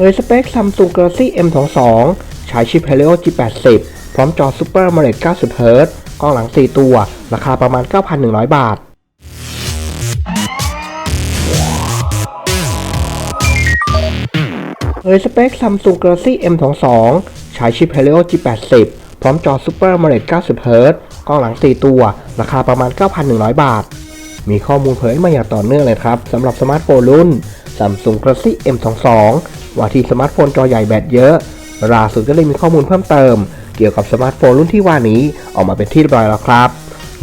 เผยสเปค Samsung Galaxy M22 ใช้ชิป Helio G80 พร้อมจอ Super AMOLED 90 Hz กล้องหลัง 4 ตัว ราคาประมาณ 9,100 บาท เผยสเปค Samsung Galaxy M22 ใช้ชิป Helio G80 พร้อมจอ Super AMOLED 90 Hz กล้องหลัง 4 ตัว ราคาประมาณ 9,100 บาท มีข้อมูลเผยมาอย่างต่อเนื่องเลยครับสำหรับสมาร์ทโฟนรุ่น Samsung Galaxy M22 ว่าที่สมาร์ทโฟนจอใหญ่แบตเยอะล่าสุดก็เลยมีข้อมูลเพิ่มเติม เกี่ยวกับสมาร์ทโฟนรุ่นที่ว่านี้ออกมาเป็นที่เรียบร้อยแล้วครับ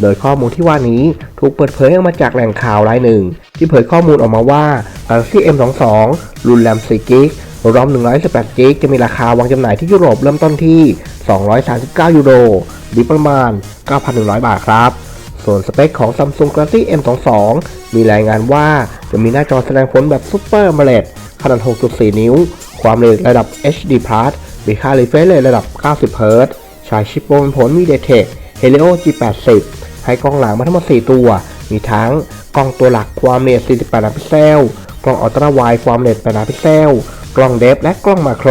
โดยข้อมูลที่ว่านี้ถูกเปิดเผยออกมาจากแหล่งข่าวรายหนึ่ง ที่เผยข้อมูลออกมาว่า Galaxy M22 รุ่นแรม4 g b รอม118 g b จะมีราคาวางจำหน่ายที่ยุโรปเริ่มต้นที่ 239 ยูโรหรือประมาณ 9,100 บาทครับ ส่วนสเปคของ Samsung Galaxy M22 มีรายงานว่าจะมีหน้าจอแสดงผลแบบ Super AMOLED ขนาด 6.4 นิ้ว ความเร็วระดับ HD Plus มีค่า refresh rate ระดับ 90 Hz ใช้ชิปโปรเป็นผล MediaTek Helio G80 ให้กล้องหลังมาทั้งหมด 4 ตัว มีทั้งกล้องตัวหลักความละเอียด 48 ล้านพิกเซล กล้องอัลตร้าไวด์ความละเอียด 8 ล้านพิกเซล กล้องเดฟและกล้องมาโคร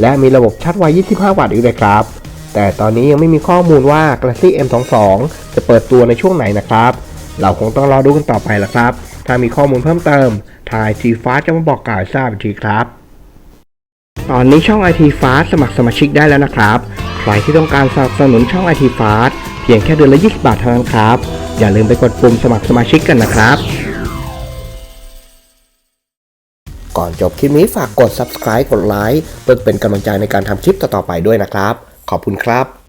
และมีระบบชาร์จไว 25 วัตต์อีกด้วยครับ แต่ตอนนี้ยังไม่มีข้อมูลว่า Galaxy M22 จะเปิดตัวในช่วงไหนนะครับ เราคงต้องรอดูกันต่อไปละครับ ถ้ามีข้อมูลเพิ่มเติมทาง IT Fast จะมาบอกกล่าวทราบทีครับ ตอนนี้ช่อง IT Fast สมัครสมาชิกได้แล้วนะครับ ใครที่ต้องการสนับสนุนช่อง IT Fast เพียงแค่เดือนละ 20 บาทเท่านั้นครับ อย่าลืมไปกดปุ่มสมัครสมาชิกกันนะครับก่อนจบคลิปนี้ฝากกด subscribe กดไลค์เพื่อเป็นกำลังใจในการทำคลิปต่อๆไปด้วยนะครับ ขอบคุณครับ